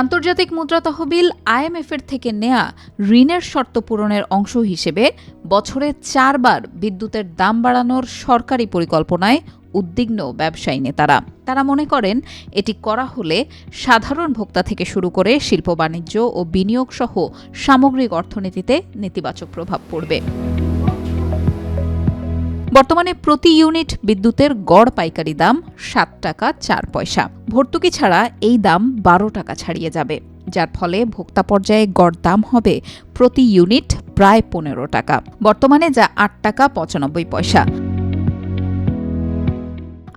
আন্তর্জাতিক মুদ্রা তহবিল আইএমএফ এর থেকে নেয়া ঋণের শর্ত পূরণের অংশ হিসেবে বছরে চারবার বিদ্যুতের দাম বাড়ানোর সরকারি পরিকল্পনায় উদ্বিগ্ন ব্যবসায়ী নেতারা। তারা মনে করেন, এটি করা হলে সাধারণ ভোক্তা থেকে শুরু করে শিল্প বাণিজ্য ও বিনিয়োগ সহ সামগ্রিক অর্থনীতিতে নেতিবাচক প্রভাব পড়বে। বর্তমানে প্রতি ইউনিট বিদ্যুতের গড় পাইকারি দাম সাত টাকা চার পয়সা। ভর্তুকি ছাড়া এই দাম বারো টাকা ছাড়িয়ে যাবে। যার ফলে ভোক্তা পর্যায়ে গড় দাম হবে প্রতি ইউনিট প্রায় পনেরো টাকা। বর্তমানে যা আট টাকা পঁচানব্বই পয়সা।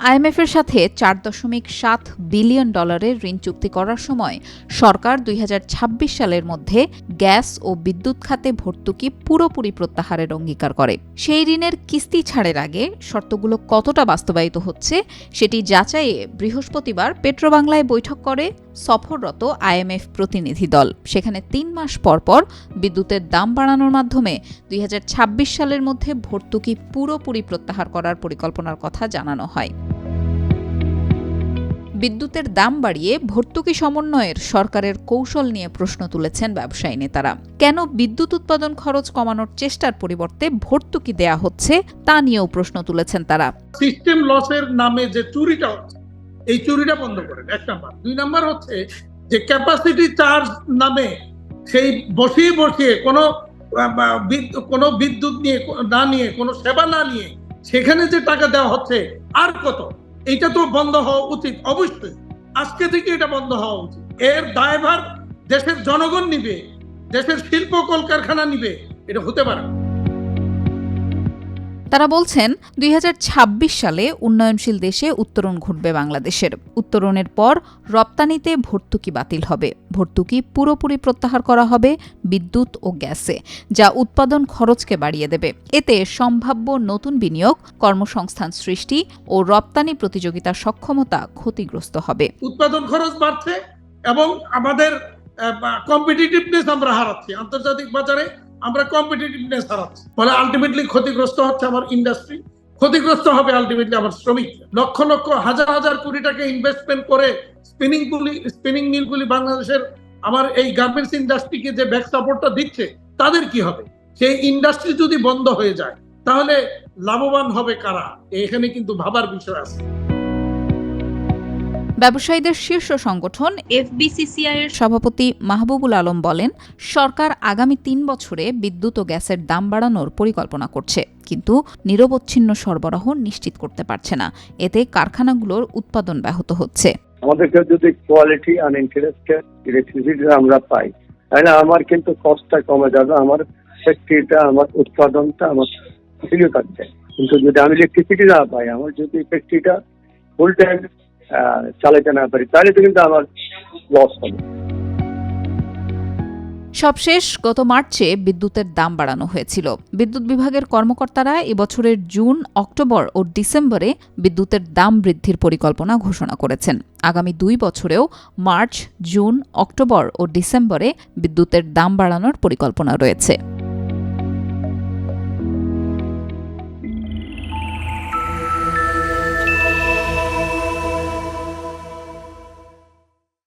আইএমএফের সাথে চার দশমিক সাত বিলিয়ন ডলারের ঋণ চুক্তি করার সময় সরকার দুই হাজার ছাব্বিশ সালের মধ্যে গ্যাস ও বিদ্যুৎ খাতে ভর্তুকি পুরোপুরি প্রত্যাহারের অঙ্গীকার করে। সেই ঋণের কিস্তি ছাড়ের আগে শর্তগুলো কতটা বাস্তবায়িত হচ্ছে সেটি যাচাইয়ে বৃহস্পতিবার পেট্রোবাংলায় বৈঠক করে সফররত আইএমএফ প্রতিনিধি দল। সেখানে তিন মাস পর পর বিদ্যুতের দাম বাড়ানোর মাধ্যমে দুই হাজার ছাব্বিশ সালের মধ্যে ভর্তুকি পুরোপুরি প্রত্যাহার করার পরিকল্পনার কথা জানানো হয়। বিদ্যুতের দাম বাড়িয়ে ভর্তুকি সমন্বয়ের সরকারের কৌশল নিয়ে প্রশ্ন তুলেছেন ব্যবসায়ী নেতারা। কেন বিদ্যুৎ উৎপাদন খরচ কমানোর চেষ্টার পরিবর্তে ভর্তুকি দেয়া হচ্ছে, তা নিয়েও প্রশ্ন তুলেছেন তারা। সিস্টেম লসের নামে যে চুরিটা এই চুরিটা বন্ধ করেন এক নাম্বার। দুই নাম্বার হচ্ছে যে ক্যাপাসিটি চার্জ নামে সেই বসিয়ে বসিয়ে কোনো কোনো বিদ্যুৎ নিয়ে, না নিয়ে, কোনো সেবা না নিয়ে সেখানে যে টাকা দেওয়া হচ্ছে, আর কত? এটা তো বন্ধ হওয়া উচিত, অবশ্যই আজকে থেকে এটা বন্ধ হওয়া উচিত এর দায়ভার দেশের জনগণ নিবে, দেশের শিল্প কলকারখানা নিবে, এটা হতে পারে না। তারা বলছেন, দুই হাজার ছাব্বিশ সালে উন্নয়নশীল দেশে উত্তরণ ঘটবে বাংলাদেশের। উত্তরণের পর রপ্তানিতে ভর্তুকি বাতিল হবে। ভর্তুকি পুরোপুরি প্রত্যাহার করা হবে বিদ্যুৎ ও গ্যাসে, যা উৎপাদন খরচকে বাড়িয়ে দেবে। এতে সম্ভাব্য নতুন বিনিয়োগ, কর্মসংস্থান সৃষ্টি ও রপ্তানি প্রতিযোগিতার সক্ষমতা ক্ষতিগ্রস্ত হবে। উৎপাদন খরচ বাড়ছে এবং আমাদের কম্পিটিটিভনেস আমরা হারাচ্ছি। আন্তর্জাতিক বাজারে আমরা কম্পিটিটিভনেস হারাচ্ছি। ফলে আলটিমেটলি ক্ষতিগ্রস্ত হচ্ছে আমার ইন্ডাস্ট্রি ক্ষতিগ্রস্ত হবে আলটিমেটলি আমার শ্রমিক। লক্ষ লক্ষ, হাজার হাজার কোটি টাকা ইনভেস্টমেন্ট করে স্পিনিং গুলি স্পিনিং মিলগুলি বাংলাদেশের আমার এই গার্মেন্টস ইন্ডাস্ট্রিকে যে ব্যাক সাপোর্টটা দিচ্ছে, তাদের কি হবে? সেই ইন্ডাস্ট্রি যদি বন্ধ হয়ে যায়, তাহলে লাভবান হবে কারা? এখানে কিন্তু ভাবার বিষয় আছে। ব্যবসায়ীদের শীর্ষ সংগঠন এফবিসিসিআই এর সভাপতি মাহবুবুল আলম বলেন সরকার আগামী তিন বছরে বিদ্যুৎ ও গ্যাসের দাম বাড়ানোর পরিকল্পনা করছে কিন্তু নিরবচ্ছিন্ন সরবরাহ নিশ্চিত করতে পারছে না। এতে কারখানাগুলোর উৎপাদন ব্যাহত হচ্ছে। আমাদেরকে যদি কোয়ালিটি আর ইন্টারেস্টের ইলেকট্রিসিটি আমরা পাই তাহলে আমার কিন্তু কস্টটা কমে যাবে আমার ফ্যাক্টরিটা আমার উৎপাদনটা আমার কন্টিনিউ থাকবে কিন্তু যদি আমি ইলেকট্রিসিটি না পাই আমার যদি ফ্যাক্টরিটা ফুল টাইম চালাতে না পারি, তাহলে তো কিন্তু আমার লস হবে। সবশেষ, গত মার্চে বিদ্যুতের দাম বাড়ানো হয়েছিল। বিদ্যুৎ বিভাগের কর্মকর্তারা এবছরের জুন, অক্টোবর ও ডিসেম্বরে বিদ্যুতের দাম বৃদ্ধির পরিকল্পনা ঘোষণা করেছেন। আগামী দুই বছরেও মার্চ, জুন, অক্টোবর ও ডিসেম্বরে বিদ্যুতের দাম বাড়ানোর পরিকল্পনা রয়েছে।